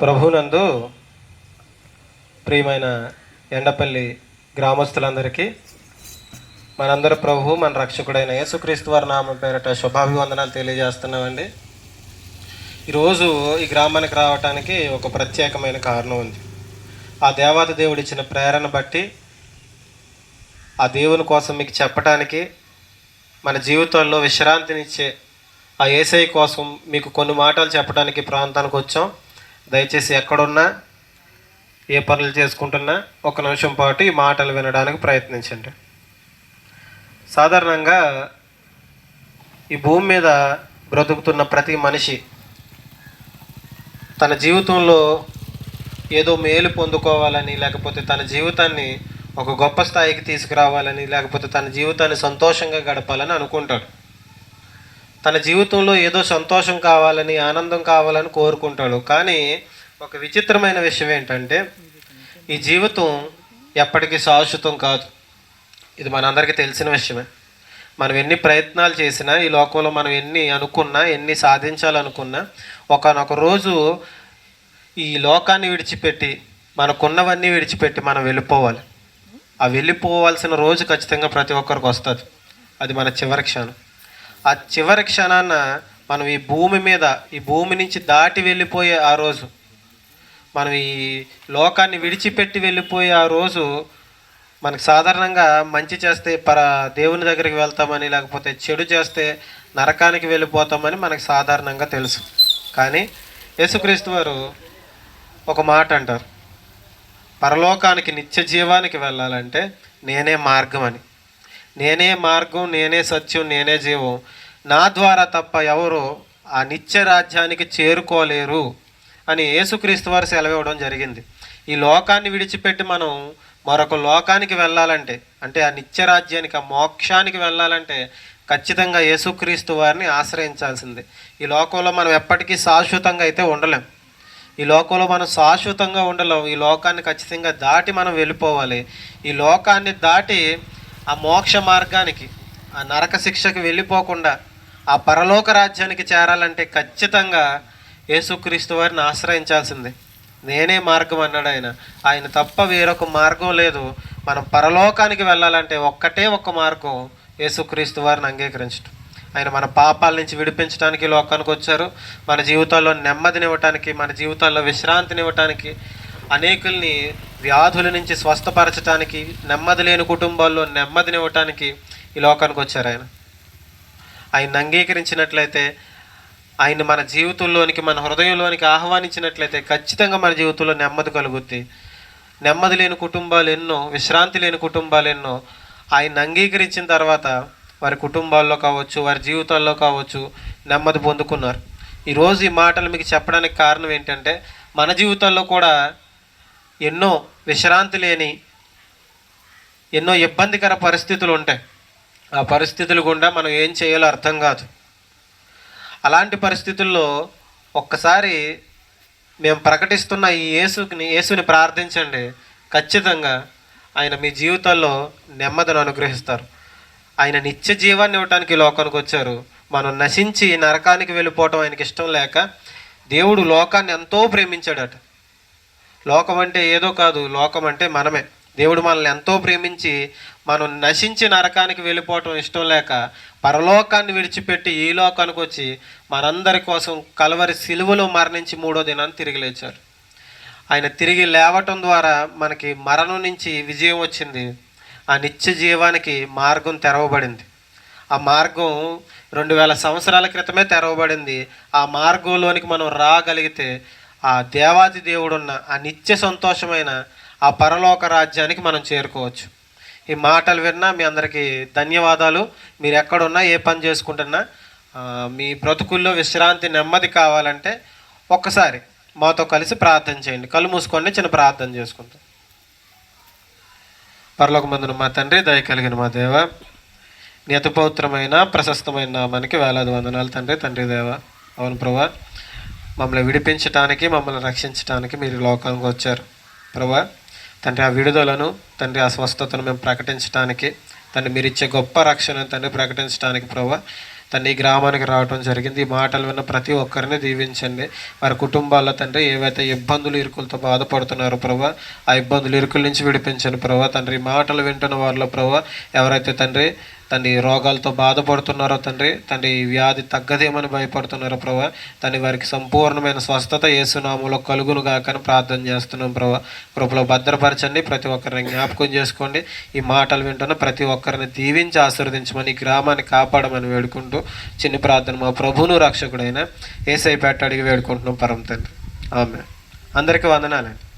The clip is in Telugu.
ప్రభునందు ప్రియమైన ఎండపల్లి గ్రామస్తులందరికీ మనందరి ప్రభు మన రక్షకుడైన యేసుక్రీస్తు వారి నామ పేరట శుభాభివందనాలు తెలియజేస్తున్నామండి. ఈరోజు ఈ గ్రామానికి రావటానికి ఒక ప్రత్యేకమైన కారణం ఉంది. ఆ దేవాత దేవుడు ఇచ్చిన ప్రేరణ బట్టి ఆ దేవుని కోసం మీకు చెప్పడానికి మన జీవితంలో విశ్రాంతినిచ్చే ఆ ఏసఐ కోసం మీకు కొన్ని మాటలు చెప్పడానికి ప్రాంతానికి వచ్చాం. దయచేసి ఎక్కడున్నా ఏ పనులు చేసుకుంటున్నా ఒక నిమిషం పాటు ఈ మాటలు వినడానికి ప్రయత్నించండి. సాధారణంగా ఈ భూమి మీద బ్రతుకుతున్న ప్రతి మనిషి తన జీవితంలో ఏదో మేలు పొందుకోవాలని లేకపోతే తన జీవితాన్ని ఒక గొప్ప స్థాయికి తీసుకురావాలని లేకపోతే తన జీవితాన్ని సంతోషంగా గడపాలని అనుకుంటాడు. తన జీవితంలో ఏదో సంతోషం కావాలని ఆనందం కావాలని కోరుకుంటాడు. కానీ ఒక విచిత్రమైన విషయం ఏంటంటే ఈ జీవితం ఎప్పటికీ శాశ్వతం కాదు. ఇది మనందరికీ తెలిసిన విషయమే. మనం ఎన్ని ప్రయత్నాలు చేసినా ఈ లోకంలో మనం ఎన్ని అనుకున్నా ఎన్ని సాధించాలనుకున్నా ఒకనొక రోజు ఈ లోకాన్ని విడిచిపెట్టి మనకున్నవన్నీ విడిచిపెట్టి మనం వెళ్ళిపోవాలి. ఆ వెళ్ళిపోవాల్సిన రోజు ఖచ్చితంగా ప్రతి ఒక్కరికి వస్తుంది. అది మన చివరి క్షణం. ఆ చివరి క్షణాన మనం ఈ భూమి మీద ఈ భూమి నుంచి దాటి వెళ్ళిపోయే ఆ రోజు మనం ఈ లోకాన్ని విడిచిపెట్టి వెళ్ళిపోయే ఆ రోజు మనకు సాధారణంగా మంచి చేస్తే పర దేవుని దగ్గరికి వెళ్తామని లేకపోతే చెడు చేస్తే నరకానికి వెళ్ళిపోతామని మనకు సాధారణంగా తెలుసు. కానీ యేసుక్రీస్తు వారు ఒక మాట అంటారు. పరలోకానికి నిత్య జీవానికి వెళ్ళాలంటే నేనే మార్గం అని నేనే మార్గం నేనే సత్యం నేనే జీవం. నా ద్వారా తప్ప ఎవరు ఆ నిత్య రాజ్యానికి చేరుకోలేరు అని యేసుక్రీస్తు వారు సెలవివ్వడం జరిగింది. ఈ లోకాన్ని విడిచిపెట్టి మనం మరొక లోకానికి వెళ్ళాలంటే అంటే ఆ నిత్య రాజ్యానికి ఆ మోక్షానికి వెళ్ళాలంటే ఖచ్చితంగా యేసుక్రీస్తు వారిని ఆశ్రయించాల్సిందే. ఈ లోకంలో మనం ఎప్పటికీ శాశ్వతంగా అయితే ఉండలేం. ఈ లోకంలో మనం శాశ్వతంగా ఉండలేం. ఈ లోకాన్ని ఖచ్చితంగా దాటి మనం వెళ్ళిపోవాలి. ఈ లోకాన్ని దాటి ఆ మోక్ష మార్గానికి ఆ నరక శిక్షకు వెళ్ళిపోకుండా ఆ పరలోక రాజ్యానికి చేరాలంటే ఖచ్చితంగా యేసుక్రీస్తు వారిని ఆశ్రయించాల్సిందే. నేనే మార్గం అన్నాడు ఆయన. ఆయన తప్ప వేరొక మార్గం లేదు. మనం పరలోకానికి వెళ్ళాలంటే ఒక్కటే ఒక్క మార్గం యేసుక్రీస్తు వారిని అంగీకరించడం ఆయన మన పాపాల నుంచి విడిపించడానికి లోకానికి వచ్చారు. మన జీవితాల్లో నెమ్మదినివ్వటానికి మన జీవితాల్లో విశ్రాంతినివ్వటానికి అనేకుల్ని వ్యాధుల నుంచి స్వస్థపరచడానికి నెమ్మది లేని కుటుంబాల్లో నెమ్మదినివ్వటానికి ఈ లోకానికి వచ్చారు ఆయన. ఆయన అంగీకరించినట్లయితే ఆయన మన జీవితంలోనికి మన హృదయంలోనికి ఆహ్వానించినట్లయితే ఖచ్చితంగా మన జీవితంలో నెమ్మది కలుగుద్ది. నెమ్మది లేని కుటుంబాలు ఎన్నో విశ్రాంతి లేని కుటుంబాలు ఎన్నో ఆయన అంగీకరించిన తర్వాత వారి కుటుంబాల్లో కావచ్చు వారి జీవితాల్లో కావచ్చు నెమ్మది పొందుకున్నారు. ఈరోజు ఈ మాటలు మీకు చెప్పడానికి కారణం ఏంటంటే మన జీవితాల్లో కూడా ఎన్నో విశ్రాంతి లేని ఎన్నో ఇబ్బందికర పరిస్థితులు ఉంటాయి. ఆ పరిస్థితులు గుండా మనం ఏం చేయాలో అర్థం కాదు. అలాంటి పరిస్థితుల్లో ఒక్కసారి మేము ప్రకటిస్తున్న ఈ యేసుని యేసుని ప్రార్థించండి. ఖచ్చితంగా ఆయన మీ జీవితాల్లో నెమ్మదిని అనుగ్రహిస్తారు. ఆయన నిత్య జీవాన్ని ఇవ్వటానికి లోకానికి వచ్చారు. మనం నశించి నరకానికి వెళ్ళిపోవటం ఆయనకి ఇష్టం లేక దేవుడు లోకాన్ని ఎంతో ప్రేమించాడట. లోకం అంటే ఏదో కాదు లోకం అంటే మనమే. దేవుడు మనల్ని ఎంతో ప్రేమించి మనం నశించి నరకానికి వెళ్ళిపోవటం ఇష్టం లేక పరలోకాన్ని విడిచిపెట్టి ఈ లోకానికి వచ్చి మనందరి కోసం కలవరి సిలువలో మరణించి మూడో దినాన్ని తిరిగి లేచారు. ఆయన తిరిగి లేవటం ద్వారా మనకి మరణం నుంచి విజయం వచ్చింది. ఆ నిత్య జీవానికి మార్గం తెరవబడింది. ఆ మార్గం రెండు వేల సంవత్సరాల క్రితమే తెరవబడింది. ఆ మార్గంలోనికి మనం రాగలిగితే ఆ దేవాది దేవుడున్న ఆ నిత్య సంతోషమైన ఆ పరలోక రాజ్యానికి మనం చేరుకోవచ్చు. ఈ మాటలు విన్నా మీ అందరికీ ధన్యవాదాలు. మీరు ఎక్కడున్నా ఏ పని చేసుకుంటున్నా మీ బ్రతుకుల్లో విశ్రాంతి నెమ్మది కావాలంటే ఒక్కసారి మాతో కలిసి ప్రార్థన చేయండి. కళ్ళు మూసుకోండి చిన్న ప్రార్థన చేసుకుంటాం పరలోక మందును మా తండ్రి దయ కలిగిన మా దేవ నియతపౌత్రమైన ప్రశస్తమైన మనకి వేలాది వందనాలు తండ్రి తండ్రి దేవ అవును ప్రభా. మమ్మల్ని విడిపించటానికి మమ్మల్ని రక్షించటానికి మీరు లోకానికి వచ్చారు. ప్రభా తండ్రి ఆ విడుదలను తండ్రి ఆ స్వస్థతను మేము ప్రకటించడానికి తండ్రి మీరు ఇచ్చే గొప్ప రక్షణను తండ్రి ప్రకటించడానికి ప్రభా తండ్రి ఈ గ్రామానికి రావడం జరిగింది. ఈ మాటలు విన్న ప్రతి ఒక్కరిని దీవించండి. వారి కుటుంబాల తండ్రి ఏవైతే ఇబ్బందులు ఇరుకులతో బాధపడుతున్నారో ప్రభా ఆ ఇబ్బందులు ఇరుకుల నుంచి విడిపించండి ప్రభా. తండ్రి ఈ మాటలు వింటున్న వారిలో ప్రభా ఎవరైతే తండ్రి తండ్రి రోగాలతో బాధపడుతున్నారో తండ్రి తండ్రి వ్యాధి తగ్గదేమని భయపడుతున్నారో ప్రభా. తండ్రి వారికి సంపూర్ణమైన స్వస్థత ఏసునామంలో కలుగును కాకని ప్రార్థన చేస్తున్నాం ప్రభా. కృపలో భద్రపరచండి ప్రతి ఒక్కరిని జ్ఞాపకం చేసుకోండి. ఈ మాటలు వింటున్న ప్రతి ఒక్కరిని దీవించి ఆశీర్వదించమని ఈ గ్రామాన్ని కాపాడమని వేడుకుంటూ చిన్ని ప్రార్థన మా ప్రభును రక్షకుడైన ఏసై పెట్ట అడిగి వేడుకుంటున్నాం పరం తండ్రి. ఆమె అందరికీ వందనాలండి.